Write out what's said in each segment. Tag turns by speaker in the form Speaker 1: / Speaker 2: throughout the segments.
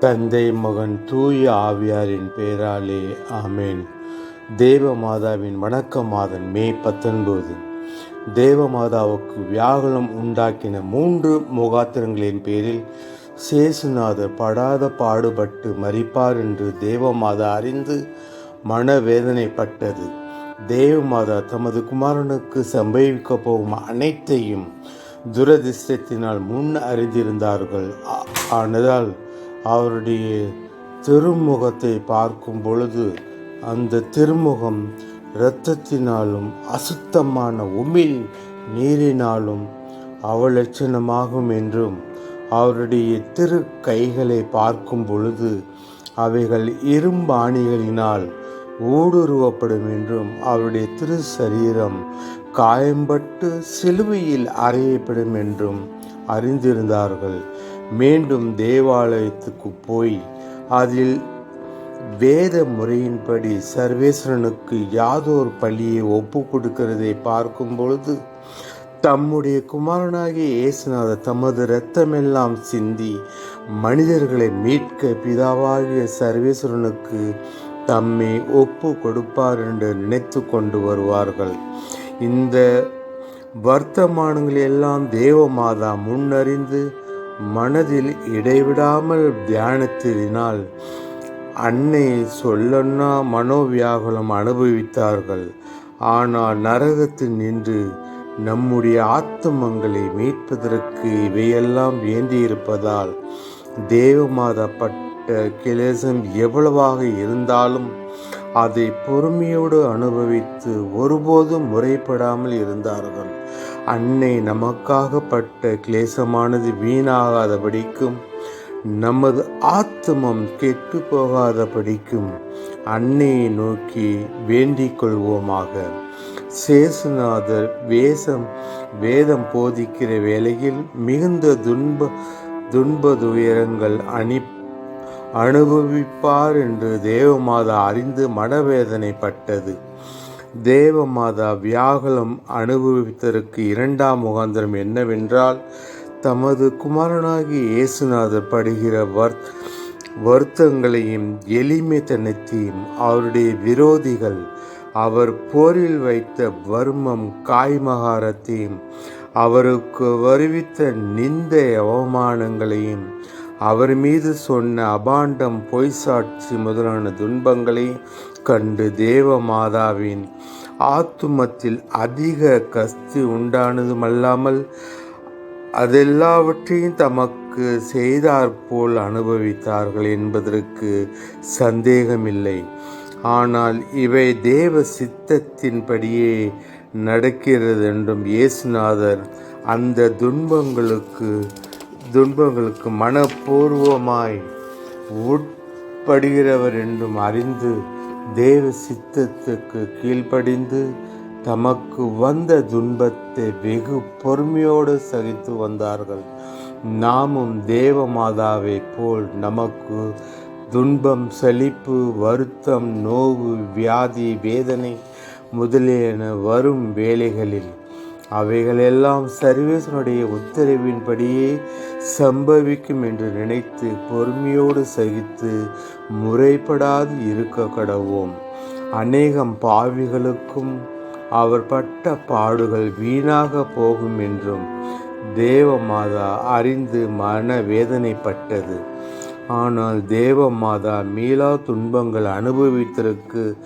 Speaker 1: தந்தை மகன் தூய ஆவியாரின் பேராலே ஆமேன். தேவ மாதாவின் வணக்க மாதன் மே பத்தொன்பது. தேவமாதாவுக்கு வியாகுலம் உண்டாக்கின மூன்று முகாத்திரங்களின் பேரில் சேசுநாதர் படாத பாடுபட்டு மறிப்பார் என்று தேவமாதா அறிந்து மனவேதனைப்பட்டது. தேவமாதா தமது குமாரனுக்கு சம்பவிக்க போகும் அனைத்தையும் துரதிர்ஷ்டத்தினால் முன் அறிந்திருந்தார்கள். ஆனதால் அவருடைய திருமுகத்தை பார்க்கும் பொழுது அந்த திருமுகம் இரத்தத்தினாலும் அசுத்தமான உமிழ் நீரினாலும் அவலட்சணமாகும் என்றும் அவருடைய திரு கைகளை பார்க்கும் பொழுது அவைகள் இரும்பாணிகளினால் ஊடுருவப்படும் என்றும் அவருடைய திரு சரீரம் காயம்பட்டு சிலுவையில் அறையப்படும் என்றும் அறிந்திருந்தார்கள். மீண்டும் தேவாலயத்துக்கு போய் அதில் வேத முறையின்படி சர்வேஸ்வரனுக்கு யாதோர் பள்ளியை ஒப்பு கொடுக்கிறதை பார்க்கும் பொழுது தம்முடைய குமாரனாகிய இயேசுநாதர் தமது இரத்தமெல்லாம் சிந்தி மனிதர்களை மீட்க பிதாவாகிய சர்வேஸ்வரனுக்கு தம்மை ஒப்பு கொடுப்பார் என்று நினைத்து கொண்டு வருவார்கள். இந்த வர்த்தமானங்களை எல்லாம் தேவமாதா முன்னறிந்து மனதில் இடைவிடாமல் தியானத்தினால் அன்னை சொல்லன்னா மனோவியாகுலம் அனுபவித்தார்கள். ஆனால் நரகத்தில் நின்று நம்முடைய ஆத்துமங்களை மீட்பதற்கு இவையெல்லாம் வேண்டியிருப்பதால் தேவமாதப்பட்ட கிளேசம் எவ்வளவாக இருந்தாலும் அதை பொறுமையோடு அனுபவித்து ஒருபோதும் முறைப்படாமல் இருந்தார்கள். அன்னை நமக்காகப்பட்ட கிளேசமானது வீணாகாதபடிக்கும் நமது ஆத்மம் கெட்டு போகாதபடிக்கும் அன்னையை நோக்கி வேண்டிக் கொள்வோமாக. சேசுநாதர் வேசம் வேதம் போதிக்கிற வேளையில் மிகுந்த துன்ப துன்ப துயரங்கள் அணி அனுபவிப்பார் என்று தேவமாதா அறிந்து மனவேதனைப்பட்டது. தேவமாதா வியாகுலம் அனுபவித்ததற்கு இரண்டாம் முகாந்திரம் என்னவென்றால் தமது குமாரனாகி இயேசுநாதர் படுகிற வர் வருத்தங்களையும் எளிமைத்தனத்தையும் அவருடைய விரோதிகள் அவர் போரில் வைத்த வர்மம் காய்மகாரத்தையும் அவருக்கு வருவித்த நிந்தை அவமானங்களையும் அவர் மீது சொன்ன அபாண்டம் பொய்சாட்சி முதலான துன்பங்களை கண்டு தேவ மாதாவின் ஆத்துமத்தில் அதிக கஸ்தி உண்டானதுமல்லாமல் அதெல்லாவற்றையும் தமக்கு செய்தாற்போல் அனுபவித்தார்கள் என்பதற்கு சந்தேகமில்லை. ஆனால் இவை தேவ சித்தத்தின்படியே நடக்கிறது என்றும் இயேசுநாதர் அந்த துன்பங்களுக்கு துன்பங்களுக்கு மனப்பூர்வமாய் உட்படுகிறவர் என்றும் அறிந்து தேவ சித்தத்துக்கு கீழ்ப்படிந்து தமக்கு வந்த துன்பத்தை வெகு பொறுமையோடு சகித்து வந்தார்கள். நாமும் தேவ மாதாவை போல் நமக்கு துன்பம் சலிப்பு வருத்தம் நோவு வியாதி வேதனை முதலியன வரும் வேலைகளில் அவைகளெல்லாம் சர்வேசனுடைய உத்தரவின்படியே சம்பவிக்கும் என்று நினைத்து பொறுமையோடு சகித்து முறைப்படாது இருக்க கடவோம். அநேகம் பாவிகளுக்கும் அவர் பட்ட பாடுகள் வீணாக போகும் என்றும் தேவமாதா அறிந்து மன வேதனைப்பட்டது ஆனால் தேவமாதா மீளா துன்பங்கள் அனுபவித்ததற்கு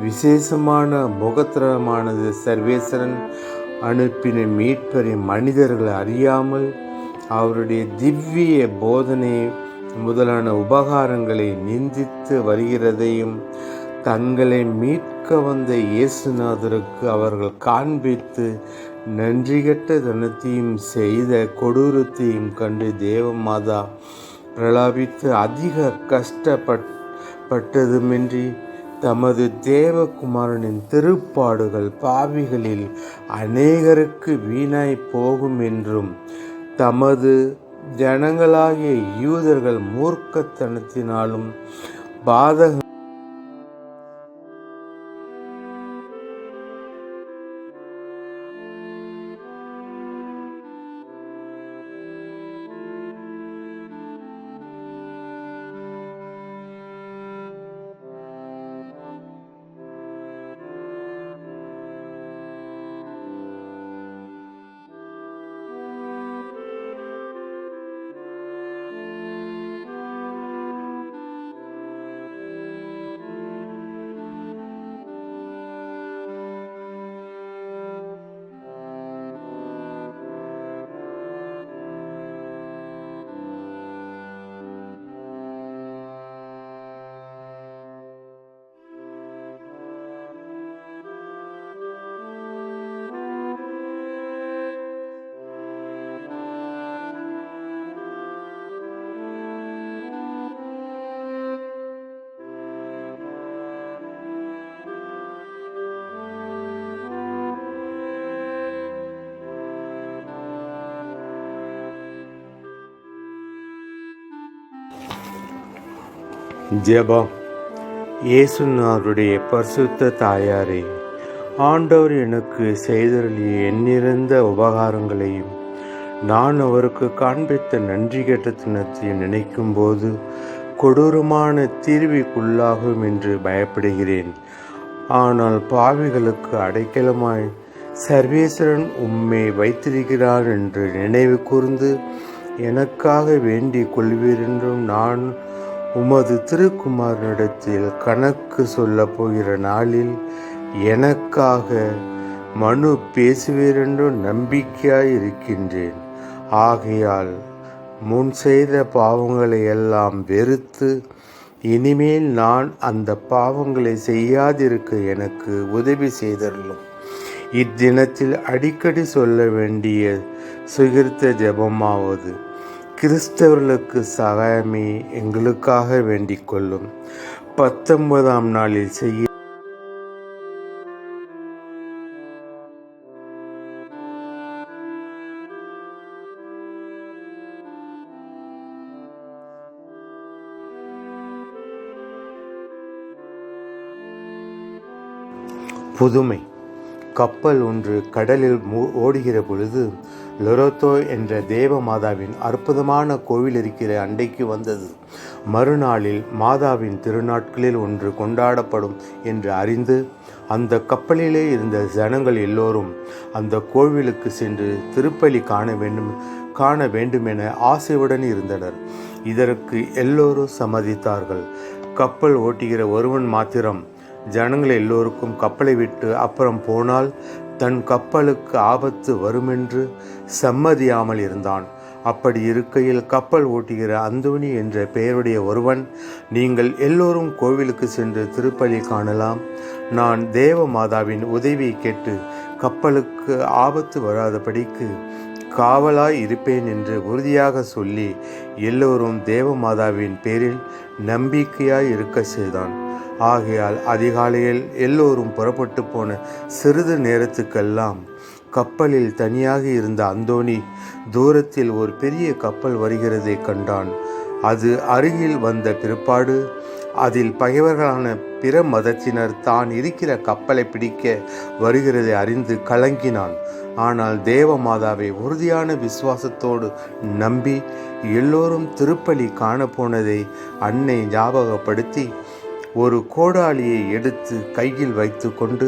Speaker 1: விசேஷமான முகத்திரமானது சர்வேஸ்வரன் அனுப்பின மீட்பரை மனிதர்கள் அறியாமல் அவருடைய திவ்ய போதனை முதலான உபகாரங்களை நிந்தித்து வருகிறதையும் தங்களை மீட்க வந்த இயேசுநாதருக்கு அவர்கள் காண்பித்து நன்றிகட்ட தனத்தையும் செய்த கொடூரத்தையும் கண்டு தேவமாதா பிரலாபித்து அதிக கஷ்டப்பட்டதுமின்றி தமது தேவகுமாரனின் திருப்பாடுகள் பாவிகளில் அநேகருக்கு வீணாய் போகும் என்றும் தமது ஜனங்களாகிய யூதர்கள் மூர்க்கத்தனத்தினாலும் பாதக ஜெபம். இயேசுநாருடைய பரிசுத்த தாயாரே ஆண்டவர் எனக்கு செய்தருளிய எண்ணிறந்த உபகாரங்களையும் நான் அவருக்கு காண்பித்த நன்றி தினத்தையும் நினைக்கும் போது கொடூரமான தீர்விக்குள்ளாகும் என்று பயப்படுகிறேன். ஆனால் பாவிகளுக்கு அடைக்கலமாய் சர்வேஸ்வரன் உம்மை வைத்திருக்கிறார் என்று நினைவு கூர்ந்து எனக்காக வேண்டிக் கொள்வீரென்றும் நான் உமது திருக்குமாரனிடத்தில் கணக்கு சொல்ல போகிற நாளில் எனக்காக மனு பேசுவீரென்று நம்பிக்கையாய் இருக்கின்றேன் ஆகையால் முன் செய்த பாவங்களை எல்லாம் வெறுத்து இனிமேல் நான் அந்த பாவங்களை செய்யாதிருக்க எனக்கு உதவி செய்தருளும். இத்தினத்தில் அடிக்கடி சொல்ல வேண்டிய சுகிர்த்த ஜெபமாவது. கிறிஸ்தவர்களுக்கு சகாயமே எங்களுக்காக வேண்டிக் கொள்ளும் பத்தொன்பதாம் நாளில் செய்ய புதுமை. கப்பல் ஒன்று கடலில் ஓடுகிற பொழுது லொரோத்தோ என்ற தேவ மாதாவின் அற்புதமான கோவில் இருக்கிற அண்டைக்கு வந்தது. மறுநாளில் மாதாவின் திருநாட்களில் ஒன்று கொண்டாடப்படும் என்று அறிந்து அந்த கப்பலிலே இருந்த ஜனங்கள் எல்லோரும் அந்த கோவிலுக்கு சென்று திருப்பலி காண வேண்டும் காண வேண்டுமென ஆசையுடன் இருந்தனர். இதற்கு எல்லோரும் சம்மதித்தார்கள். கப்பல் ஓட்டுகிற ஒருவன் மாத்திரம் ஜனங்கள் எல்லோருக்கும் கப்பலை விட்டு அப்புறம் போனால் தன் கப்பலுக்கு ஆபத்து வருமென்று சம்மதியாமல் இருந்தான். அப்படி இருக்கையில் கப்பல் ஓட்டுகிற அந்தோணி என்ற பெயருடைய ஒருவன் நீங்கள் எல்லோரும் கோவிலுக்கு சென்று திருப்பலி காணலாம். நான் தேவ மாதாவின் உதவியை கேட்டு கப்பலுக்கு ஆபத்து வராதபடிக்கு காவலாய் இருப்பேன் என்று உறுதியாக சொல்லி எல்லோரும் தேவ மாதாவின் பேரில் நம்பிக்கையாய் இருக்க செய்தான். ஆகையால் அதிகாலையில் எல்லோரும் புறப்பட்டு போன சிறிது நேரத்துக்கெல்லாம் கப்பலில் தனியாக இருந்த அந்தோணி தூரத்தில் ஒரு பெரிய கப்பல் வருகிறதை கண்டான். அது அருகில் வந்த பிற்பாடு அதில் பகைவர்களான பிற மதத்தினர் தான் இருக்கிற கப்பலை பிடிக்க வருகிறதை அறிந்து கலங்கினான். ஆனால் தேவ மாதாவை உறுதியான விசுவாசத்தோடு நம்பி எல்லோரும் திருப்பலி காணப்போனதை அன்னை ஞாபகப்படுத்தி ஒரு கோடாலியை எடுத்து கையில் வைத்துக்கொண்டு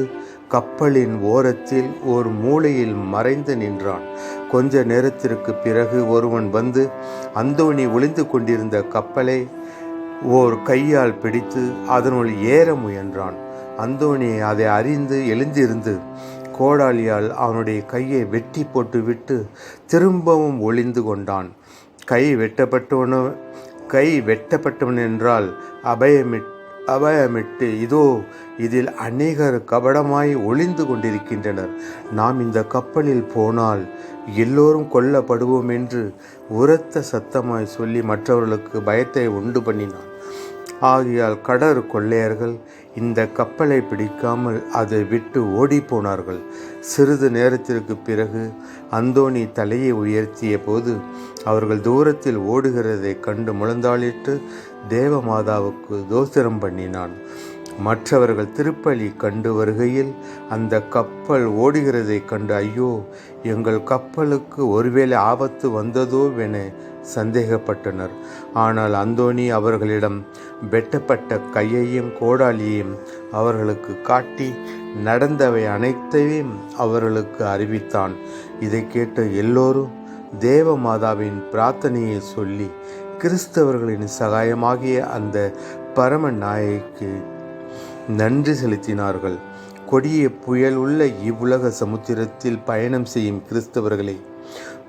Speaker 1: கப்பலின் ஓரத்தில் ஒரு மூலையில் மறைந்து நின்றான். கொஞ்ச நேரத்திற்கு பிறகு ஒருவன் வந்து அந்தோணி ஒளிந்து கொண்டிருந்த கப்பலை ஓர் கையால் பிடித்து அதனுள் ஏற முயன்றான். அந்தோணி அதை அறிந்து எழுந்திருந்து கோடாலியால் அவனுடைய கையை வெட்டி போட்டுவிட்டு திரும்பவும் ஒளிந்து கொண்டான். கை வெட்டப்பட்டவனோ கை வெட்டப்பட்டவன் என்றால் அபயமிட்டு அபயமிட்டு இதோ இதில் அநேகர் கபடமாய் ஒளிந்து கொண்டிருக்கின்றனர். நாம் இந்த கப்பலில் போனால் எல்லோரும் கொல்லப்படுவோம் என்று உரத்த சத்தமாய் சொல்லி மற்றவர்களுக்கு பயத்தை உண்டு பண்ணினான். ஆகையால் கடற் கொள்ளையர்கள் இந்த கப்பலை பிடிக்காமல் அதை விட்டு ஓடிப்போனார்கள் சிறிது நேரத்திற்கு பிறகு அந்தோணி தலையை உயர்த்திய போது அவர்கள் தூரத்தில் ஓடுகிறதை கண்டு முழந்தாளிட்டு தேவமாதாவுக்கு தோசரம் பண்ணினான். மற்றவர்கள் திருப்பலி கண்டு வருகையில் அந்த கப்பல் ஓடுகிறதைக் கண்டு ஐயோ எங்கள் கப்பலுக்கு ஒருவேளை ஆபத்து வந்ததோ என சந்தேகப்பட்டனர். ஆனால் அந்தோணி அவர்களிடம் வெட்டப்பட்ட கையையும் கோடாலியையும் அவர்களுக்கு காட்டி நடந்தவை அனைத்தையும் அவர்களுக்கு அறிவித்தான். இதை கேட்ட எல்லோரும் தேவ மாதாவின் பிரார்த்தனையை சொல்லி கிறிஸ்தவர்களின் சகாயமாகிய அந்த பரம நாயைக்கு நன்றி செலுத்தினார்கள். கொடிய புயல் உள்ள இவ்வுலக சமுத்திரத்தில் பயணம் செய்யும் கிறிஸ்தவர்களை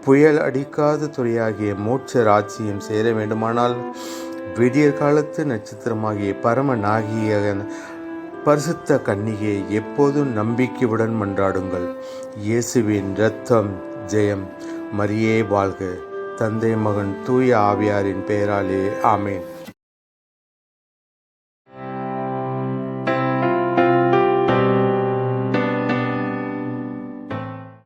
Speaker 1: புயல் அடிக்காத துறையாகிய மோட்ச ராஜ்யம் சேர வேண்டுமானால் விடிய காலத்து நட்சத்திரமாகிய பரம நாகியகன் பரிசுத்த கன்னிகையை எப்போதும் நம்பிக்கையுடன் மன்றாடுங்கள். இயேசுவின் இரத்தம் ஜெயம். மரியே வாழ்க. தந்தை மகன் தூய ஆவியாரின் பெயராலே ஆமேன்.